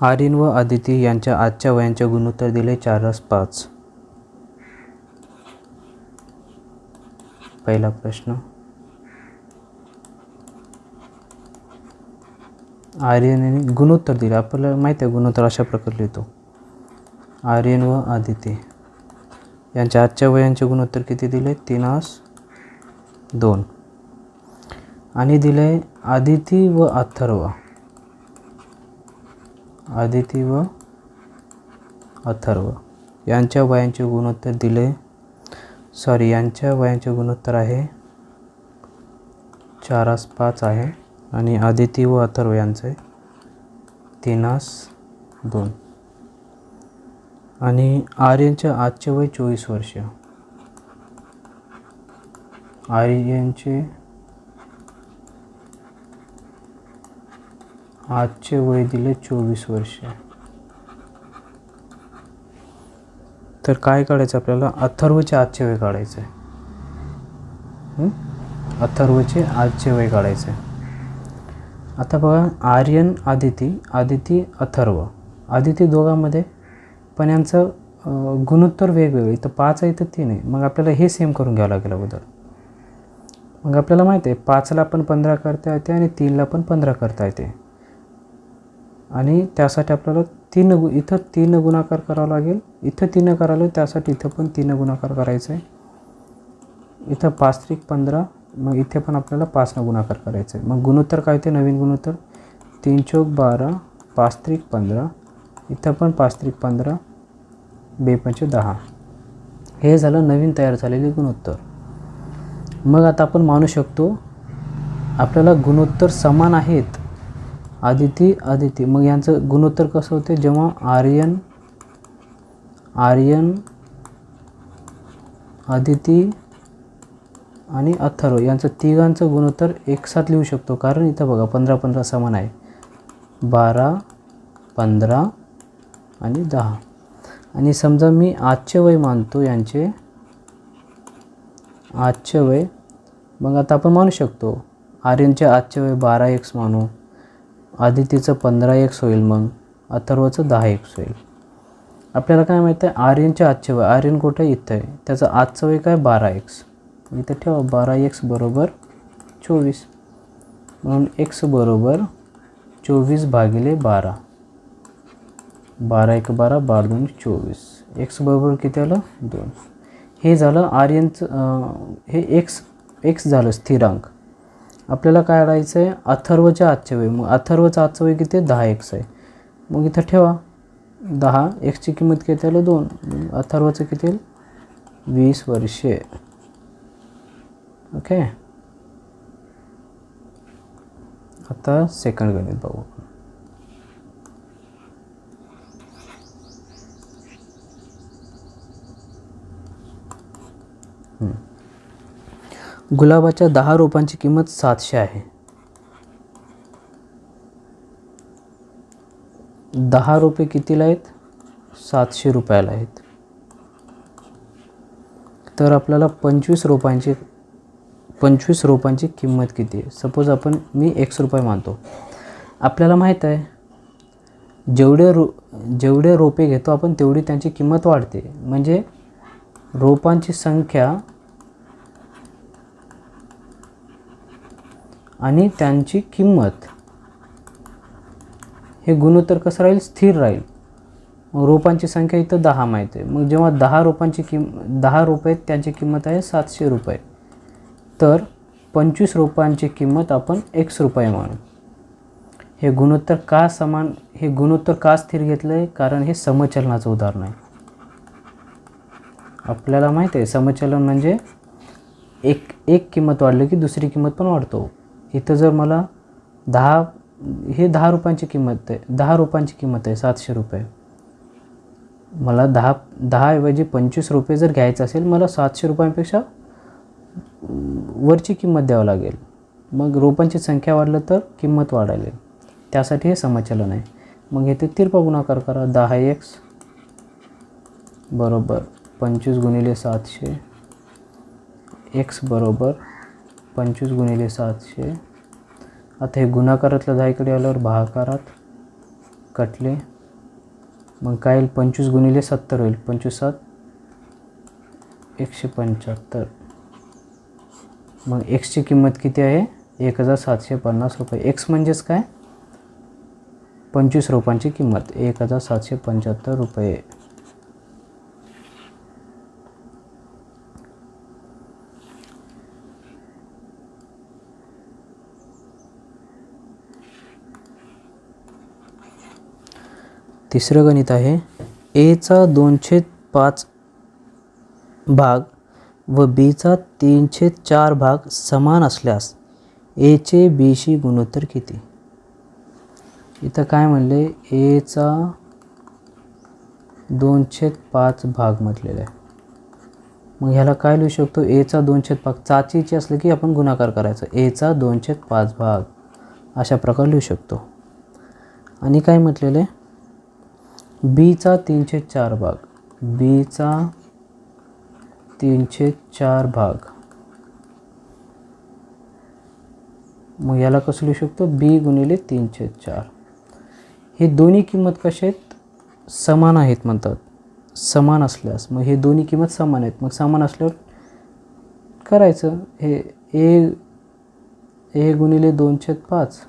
आर्यन व आदिती यांच्या आजच्या वयांचे गुणोत्तर दिले चारस पाच. पहिला प्रश्न. आर्यनने गुणोत्तर दिले. आपल्याला माहिती आहे गुणोत्तर अशा प्रकारे लिहितो. आर्यन व आदिती यांच्या आजच्या वयांचे गुणोत्तर किती दिले? तीनास दोन. आणि दिले आदिती व अथर्व. आदिती व अथर्व. यांच्या वयांचे गुणोत्तर दिले. सॉरी यांच्या वयांचे गुणोत्तर आहे. चारास पाच आहे. आणि आदिती व अथर्व यांचे तीनास दोन. आणि आर्यनचे आजचे वय चोवीस वर्ष. आर्यनचे आजचे वय दिले चोवीस वर्ष. तर काय काढायचं आपल्याला? अथर्वचे आजचे वय काढायचं आहे अथर्वचे आजचे वय काढायचं आहे आता बघा आर्यन आदिती आदिती अथर्व. आदिती दोघांमध्ये पण यांचं गुणोत्तर वेगवेगळे. तर पाच आहे तर तीन आहे. मग आपल्याला हे सेम करून घ्यावं लागेल अगोदर. मग आपल्याला माहिती आहे पाचला पण पंधरा करता येते आणि तीनला पण पंधरा करता येते. आणि त्यासाठी आपल्याला तीन गु इथं तीन गुणाकार करावा लागेल. इथं तीन करायला त्यासाठी इथं पण तीन गुणाकार करायचं. आहे इथं पाच त्रिक पंधरा मग इथे पण आपल्याला पाचनं गुणाकार करायचं. आहे मग गुणोत्तर काय होते? नवीन गुणोत्तर. तीन चौक बारा पाच त्रिक पंधरा. इथं पण पाच त्रिक पंधरा बेपंच दहा. हे झालं नवीन तयार झालेले गुणोत्तर. मग आता आपण मानू शकतो आपल्याला गुणोत्तर समान आहेत. आदिती आदिती. मग यांचं गुणोत्तर कसं होते? जेव्हा आर्यन आर्यन आदिती आणि अथर्व यांचं तिघांचं गुणोत्तर एकसाथ लिहू शकतो. कारण इथं बघा पंधरा पंधरा समान आहे. बारा पंधरा आणि दहा. आणि समजा मी आजचे वय मानतो यांचे. आजचे वय मग आता आपण मानू शकतो. आर्यनचे आजचे वय बारा एक्स मानू. आदितीचं पंधरा एक्स होईल मग अथर्वचं दहा एक्स होईल. आपल्याला काय माहिती आहे? आर्यनचे आजचे वय आर्यन कुठे इथं आहे. त्याचं आजचं वय काय? बारा एक्स इथं ठेवा बारा एक्स बरोबर चोवीस. म्हणून एक्स बरोबर चोवीस भागिले बारा. बारा एक बारा बारा दोन चोवीस. एक्स बरोबर किती आलं? दोन. हे झालं आर्यनचं हे एक्स एक्स झालं स्थिरांक. आपल्याला काय काढायचं आहे अथर्वच्या आजचे वय. मग अथर्वचा आजचं वय किती? दहा एक्स आहे. मग इथं ठेवा. दहा. एक्सची किंमत किती आलं? दोन. अथर्वचं किती? येईल वीस वर्षे. ओके? आता सेकंड गणित बघू गुलाबाच्या दहा रोपांची किंमत सातशे आहे. दहा रोपे कितीला आहेत? सातशे रुपयाला आहेत. तर आपल्याला पंचवीस रोपांची पंचवीस रोपांची किंमत किती आहे? सपोज आपण मी एकशे रुपये मानतो. आपल्याला माहीत आहे जेवढे रो जेवढे रोपे घेतो आपण तेवढी त्यांची किंमत वाढते. म्हणजे रोपांची संख्या आणि त्यांची किंमत. हे गुणोत्तर कसं राहील स्थिर राहील. रोपांची संख्या इथं दहा माहीत आहे. मग जेव्हा दहा रोपांची किम दहा रुपये त्यांची किंमत आहे सातशे रुपये. तर पंचवीस रोपांची किंमत आपण एक्स रुपये मानू हे गुणोत्तर का समान हे गुणोत्तर का स्थिर घेतलं आहे कारण हे समचलनाचं उदाहरण आहे. आपल्याला माहीत आहे समचलन म्हणजे एक एक किंमत वाढली की दुसरी किंमत पण वाढतो. इथं जर मला दहा हे दहा रुपयांची किंमत आहे दहा रुपयांची किंमत आहे सातशे रुपये. मला दहा दहाऐवजी पंचवीस रुपये जर घ्यायचं असेल मला सातशे रुपयांपेक्षा वरची किंमत द्यावं लागेल. मग रोपांची संख्या वाढलं तर किंमत वाढायला त्यासाठी हे समचलन आहे. मग येथे तिरपा गुणाकार करा. दहा एक्स बरोबर पंचवीस गुणिले सातशे. एक्स बरोबर पंचवीस गुणिले सातशे. आता हे गुणाकारातलं दहाकडे आल्यावर भागाकारात कटले. मग काय येईल पंचवीस गुणिले सत्तर होईल. पंचवीस सात एकशे पंच्याहत्तर. मग एक्सची किंमत किती आहे? एक हजार सातशे पन्नास रुपये. एक्स म्हणजेच काय? पंचवीस रुपयांची किंमत. एक हजार सातशे पंच्याहत्तर रुपये. तिसरं गणित आहे. एचा दोनशे पाच भाग व बीचा तीनशे चार भाग समान असल्यास एचे बीशी गुणोत्तर किती? इथं काय म्हणले? एचा दोनशे पाच भाग म्हटलेला आहे. मग ह्याला काय लिहू शकतो? एचा दोनशे पाच चाचीचे असलं की आपण गुणाकार करायचा. एचा दोनशे पाच भाग. अशा प्रकारे लिहू शकतो. आणि काय म्हटलेलं आहे? बीचा तीनशे चार भाग. बीचा तीनशे चार भाग. मग याला कसं लिहू शकतो? बी गुणिले तीनशे चार. हे दोन्ही किंमत कसे आहेत? समान आहेत म्हणतात. समान असल्यास. मग हे दोन्ही किंमत समान आहेत. मग समान असल्यावर करायचं? हे ए ए गुणिले दोनशे पाच.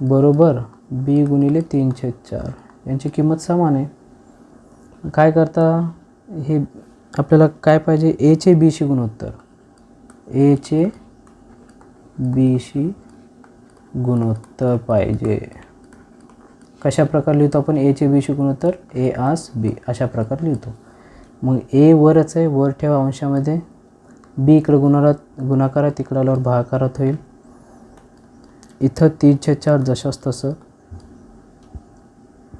बरोबर? बी गुणिले तीनशे चार. यांची किंमत समान आहे. काय करता? हे आपल्याला काय पाहिजे? एचे बीशी गुणोत्तर. एचे बीशी गुणोत्तर पाहिजे. कशा प्रकारे लिहितो आपण? एचे बीशी गुणोत्तर ए आस बी अशा प्रकारे लिहितो. मग ए वरच आहे. वर ठेवा अंशामध्ये. बी इकडं गुणाकारात गुणाकारात इकडं आल्यावर भागाकारात होईल. इथं तीनशे चार जशास तसं.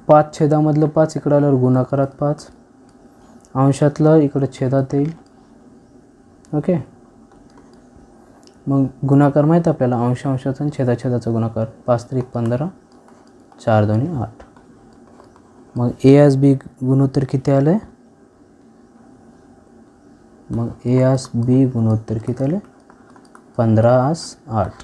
पाच छेदामधलं पाच इकडं आल्यावर गुणाकारात पाच. अंशातलं इकडं छेदात येईल. ओके? मग गुणाकार माहीत आपल्याला? अंश अंशाचा आणि छेदाछेदाचा गुणाकार. पाच त्रिक पंधरा. चार दोन्ही आठ. मग ए एस बी गुणोत्तर किती आलं आहे मग ए आस बी गुणोत्तर किती आलं पंधरा आस आठ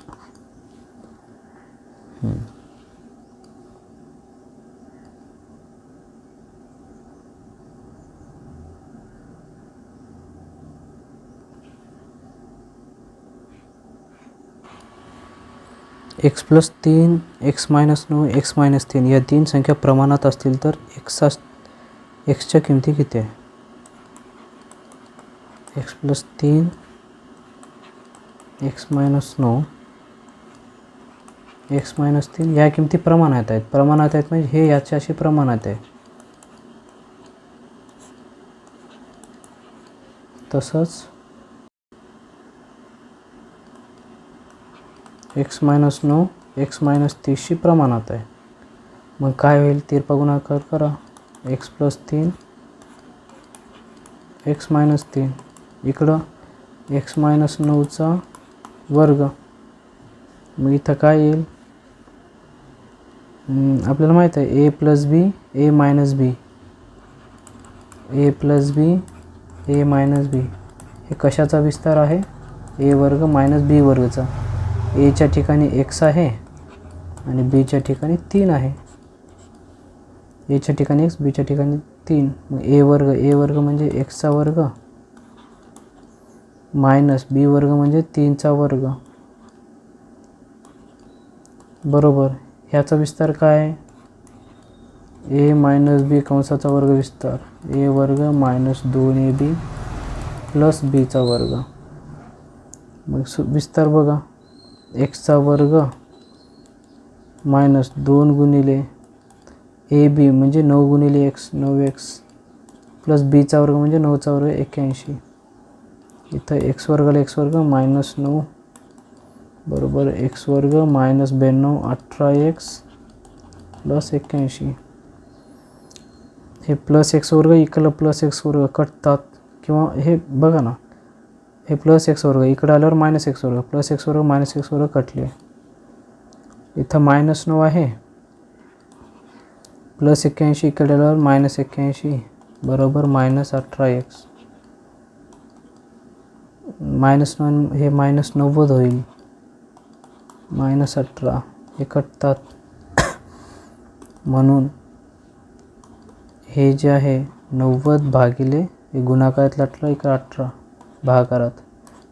एक्स प्लस तीन एक्स मायनस नऊ एक्स मायनस तीन या तीन संख्या प्रमाणात असतील तर एक्सास एक्सच्या किमती किती आहे? एक्स प्लस तीन एक्स मायनस नऊ एक्स मायनस तीन या किमती प्रमाणात आहेत. प्रमाणात आहेत म्हणजे हे याच्याशी प्रमाणात आहे. तसंच एक्स मायनस नऊ एक्स मायनस तीसशी प्रमाणात आहे. मग काय होईल? तिरपा गुणाकार करा. एक्स प्लस तीन एक्स मायनस तीन. इकडं एक्स मायनस नऊचा वर्ग. मग इथं काय येईल? आपल्याला माहीत आहे a plus b a minus b. A plus b a minus b. हे कशाचा विस्तार आहे? ए वर्ग मायनस बी वर्गचा. एच्या ठिकाणी एक्स आहे आणि बीच्या ठिकाणी तीन आहे. एच्या ठिकाणी एक्स बीच्या ठिकाणी तीन. मग ए वर्ग ए वर्ग म्हणजे एक्सचा वर्ग. मायनस बी वर्ग म्हणजे तीनचा वर्ग. बरोबर. ह्याचा विस्तार काय? आहे ए मायनस बी कंसाचा वर्ग विस्तार. ए वर्ग मायनस दोन ए बी प्लस बीचा वर्ग. मग सु विस्तार बघा. एक्सचा वर्ग मायनस दोन गुणिले ए बी म्हणजे नऊ गुणिले एक्स नऊ एक्स प्लस बीचा वर्ग म्हणजे नऊचा वर्ग एक्क्याऐंशी. इथं एक्स वर्गाला एक्स वर्ग मायनस नऊ बरोबर एक्स वर्ग मायनस ब्याण्णव अठरा एक्स प्लस एक्क्याऐंशी. हे प्लस एक्स वर्ग इकडलं प्लस एक्स वर्ग कटतात किंवा हे बघा ना हे प्लस एक्स वर्ग इकडं आल्यावर मायनस एक्स वर्ग प्लस एक्स वर्ग मायनस एक्स वर्ग कटले. इथं मायनस नऊ आहे. प्लस एक्क्याऐंशी इकडे आल्यावर मायनस एक्क्याऐंशी बरोबर मायनस अठरा एक्स मायनस नऊ हे मायनस नव्वद होईल. मायनस अठरा हे कटतात. म्हणून हे जे आहे नव्वद भागिले हे गुणाकारातलं अठरा इकडं अठरा. भागाकारात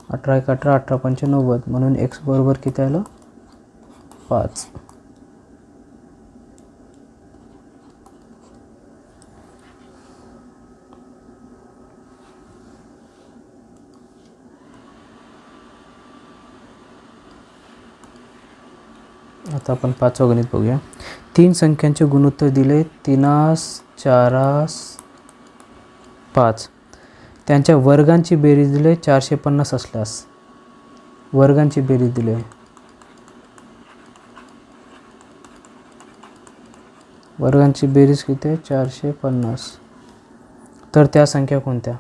अठरा एक अठरा अठरा पंचे नव्वद म्हणून एक्स बरोबर किती आलं? पाच. आता आपण पाचवं गणित बघूया. तीन संख्यांचे गुणोत्तर दिले. तीनास चारास पाच. त्यांच्या वर्गांची बेरीज दिले चारशे पन्नास असल्यास. वर्गांची बेरीज दिले. वर्गांची बेरीज किती आहे? चारशे पन्नास. तर त्या संख्या कोणत्या?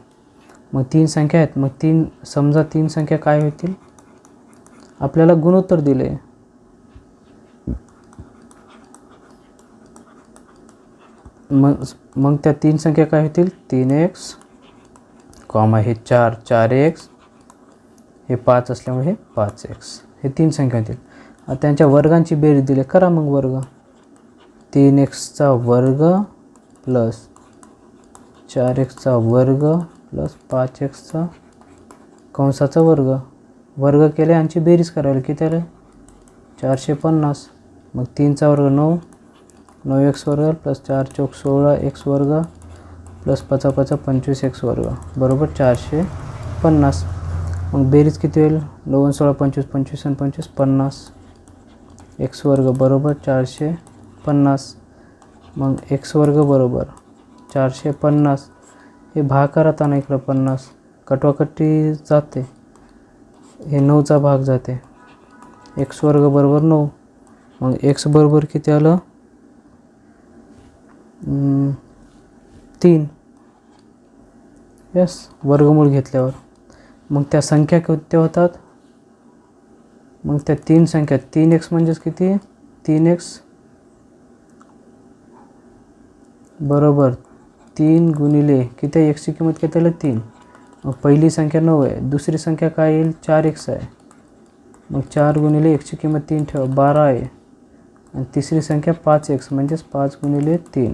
मग तीन संख्या आहेत. मग तीन समजा तीन संख्या काय होतील? आपल्याला गुणोत्तर दिले. मग मग त्या तीन संख्या काय होतील? तीन एक्स कॉमा हे चार चार एक्स हे पाच असल्यामुळे हे पाच एक्स हे तीन संख्या होतील. त्यांच्या वर्गांची बेरीज दिली. करा मग वर्ग. तीन एक्सचा वर्ग प्लस चार एक्सचा वर्ग प्लस पाच एक्सचा कंसाचा वर्ग. वर्ग केले यांची बेरीज करायला किती आलं? चारशे पन्नास. मग तीनचा वर्ग नऊ. नऊ एक्स वर्ग प्लस चार चौक सोळा एक्स वर्ग. प्लस पाचा पाचा पंचवीस एक्स वर्ग. बरोबर चारशे पन्नास. मग बेरीज किती होईल? दोन सोळा पंचवीस पंचवीस आणि पंचवीस पन्नास. एक्स वर्ग बरोबर चारशे पन्नास. मग एक्स वर्ग बरोबर चारशे पन्नास. हे भाग आणा इकडं पन्नास. कटवाकटी जाते. हे नऊचा भाग जाते. एक्स वर्ग बरोबर नऊ. मग एक्स बरोबर किती आलं? तीन. यस वर्गमूळ घेतल्यावर. मग त्या संख्या किती होतात? मग त्या तीन संख्या तीन एक्स म्हणजेच किती? तीन एक्स बरोबर. तीन गुणिले किती आहे? एक्सची किंमत किती आलं तीन. मग पहिली संख्या नऊ आहे. दुसरी संख्या काय येईल? चार एक्स आहे. मग चार गुणिले एकची किंमत तीन ठेवा बारा आहे. आणि तिसरी संख्या पाच एक्स म्हणजेच पाच गुणिले तीन.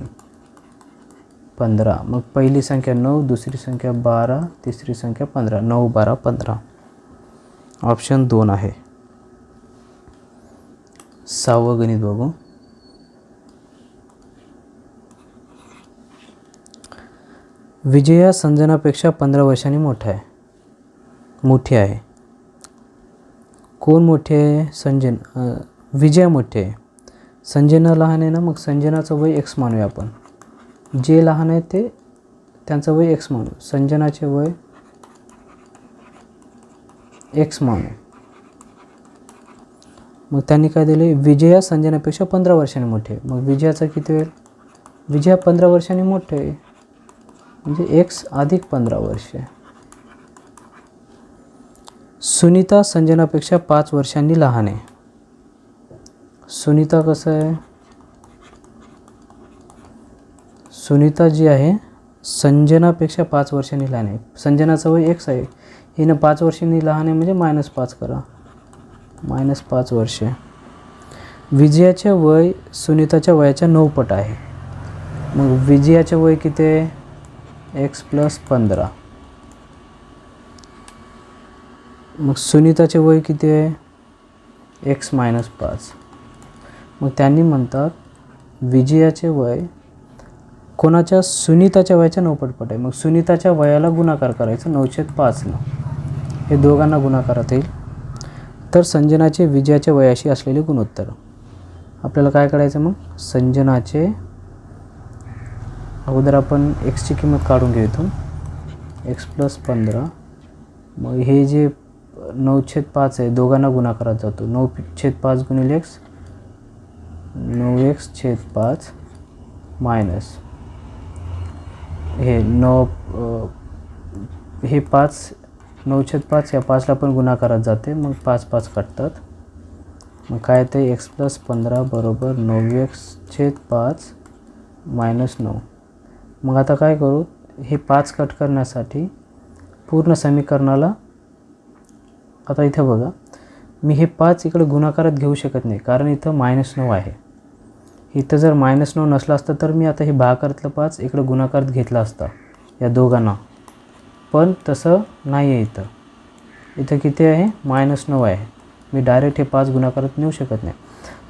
पंधरा. मग पहिली संख्या नऊ दुसरी संख्या बारा तिसरी संख्या पंधरा. नऊ बारा पंधरा. ऑप्शन दोन आहे. सहावं गणित बघू. विजया संजनापेक्षा पंधरा वर्षांनी मोठा आहे. मोठी आहे. कोण मोठे आहे? संजन विजया मोठे आहे. संजना लहान आहे ना मग संजनाचं वय एक्स मानूया आपण. जे लहान आहे ते त्यांचं वय एक्स मानू संजनाचे वय एक्स मानू मग त्यांनी काय दिले? विजया संजनापेक्षा पंधरा वर्षांनी मोठे. मग विजयाचं किती होईल? विजया पंधरा वर्षांनी मोठे. म्हणजे एक्स अधिक पंधरा वर्षे. सुनीता संजनापेक्षा पाच वर्षांनी लहान आहे. सुनीता कसं आहे? सुनीता जी आहे संजनापेक्षा पाच वर्षांनी लहान आहे. संजनाचं वय एक्स आहे. हिनं पाच वर्षांनी लहान आहे म्हणजे मायनस पाच करा. मायनस पाच वर्षे. विजयाचे वय सुनीताच्या वयाच्या नऊ पट आहे. मग विजयाचे वय किती आहे? एक्स प्लस पंधरा. मग सुनीताचे वय किती आहे? एक्स मायनस पाच. मग त्यांनी म्हणतात विजयाचे वय कोणाच्या सुनीताच्या वयाच्या नऊपटपट आहे. मग सुनीताच्या वयाला गुणाकार करायचं नऊशे पाचनं हे दोघांना गुणाकारात येईल. तर संजनाचे विजयाच्या वयाशी असलेले गुणोत्तर. आपल्याला काय करायचं मग? संजनाचे अगोदर आपण एक्सची किंमत काढून घेऊ इथून एक्स प्लस पंधरा. मग हे जे नऊ छेद पाच आहे दोघांना गुणाकारात जातो. नऊ छेद पाच गुणिले एक्स नऊ एक्स छेद पाच मायनस. हे नऊ हे पाच नऊ छेद पाच या पाचला पण गुणाकारात जाते. मग पाच पाच कटतात. मग काय ते एक्स प्लस पंधरा बरोबर नऊ एक्स छेद पाच मायनस नऊ. मग आता काय करू? हे पाच कट करण्यासाठी पूर्ण समीकरणाला आता इथं बघा. मी हे पाच इकडे गुणाकारात घेऊ शकत नाही. कारण इथं मायनस नऊ आहे. इथं जर मायनस नऊ नसला असता तर मी आता हे भागाकारातलं पाच इकडं गुणाकारात घेतला असता. या दोघांना. पण तसं नाही आहे इथं. इथं किती आहे? मायनस नऊ आहे. मी डायरेक्ट हे पाच गुणाकारात नेऊ शकत नाही.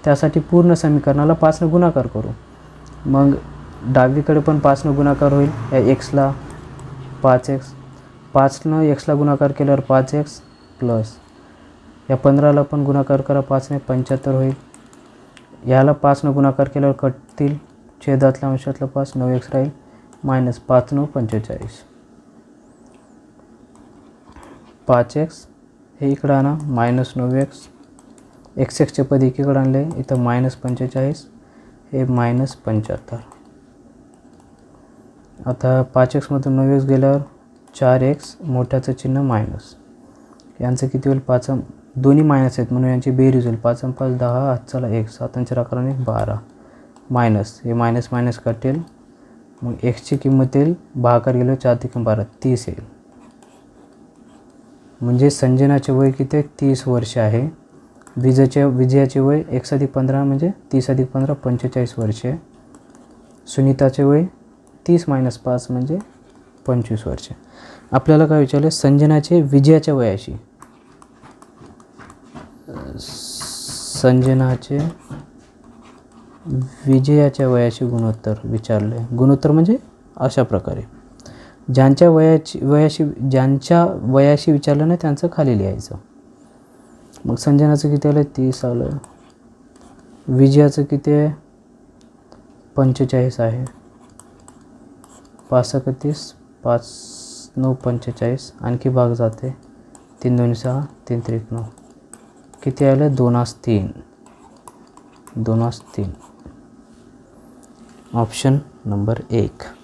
त्यासाठी पूर्ण समीकरणाला पाचनं गुणाकार करू. मग डावीकडे पण पाचनं गुणाकार होईल. या एक्सला पाच एक्स पाचनं एक्सला गुणाकार केल्यावर पाच एक्स प्लस या पंधराला पण गुणाकार करा पाचने पंच्याहत्तर होईल. याला पाचनं गुणाकार केल्यावर कटतील छेदातल्या अंशातलं पाच नऊ एक्स राहील मायनस पाच नऊ पंचेचाळीस. पाच एक्स हे इकडं आणा मायनस नऊ एक्स एक्स एक्सचे पद एकीकडे आणले इथं मायनस पंचेचाळीस हे मायनस पंच्याहत्तर. आता पाच एक्समधून नऊ एक्स गेल्यावर चार एक्स मोठ्याचं चिन्ह मायनस. यांचं किती होईल? पाच दोन्ही मायनस आहेत. म्हणून यांची बेरीज होईल. पाच आणि पाच दहा आजचाला एक सात अंचार अकराने बारा. मायनस हे मायनस मायनस कटेल. मग एक्सची किंमत येईल. भागाकार गेलो चार तिकम बारा तीस येईल. म्हणजे संजनाचे वय किती तीस वर्ष आहे. विजयचे विजयाचे वय एक अधिक पंधरा म्हणजे तीस अधिक पंधरा पंचेचाळीस वर्षे सुनीताचे वय तीस मायनस पाच म्हणजे पंचवीस वर्षे आपल्याला काय विचारलं? संजनाचे विजयाच्या वयाशी. संजनाचे विजयाच्या वयाशी गुणोत्तर विचारले. गुणोत्तर म्हणजे अशा प्रकारे. ज्यांच्या वयाची वयाशी ज्यांच्या वयाशी विचारलं नाही त्यांचं खाली लिहायचं. मग संजनाचं किती आलं? तीस आलं. विजयाचं किती आहे? पंचेचाळीस आहे. पाच एकतीस पाच नऊ पंचेचाळीस आणखी भाग जाते. तीन दोन सहा तीन त्रिक नऊ किती आलं? दोनास तीन. दोनास तीन. ऑप्शन नंबर एक.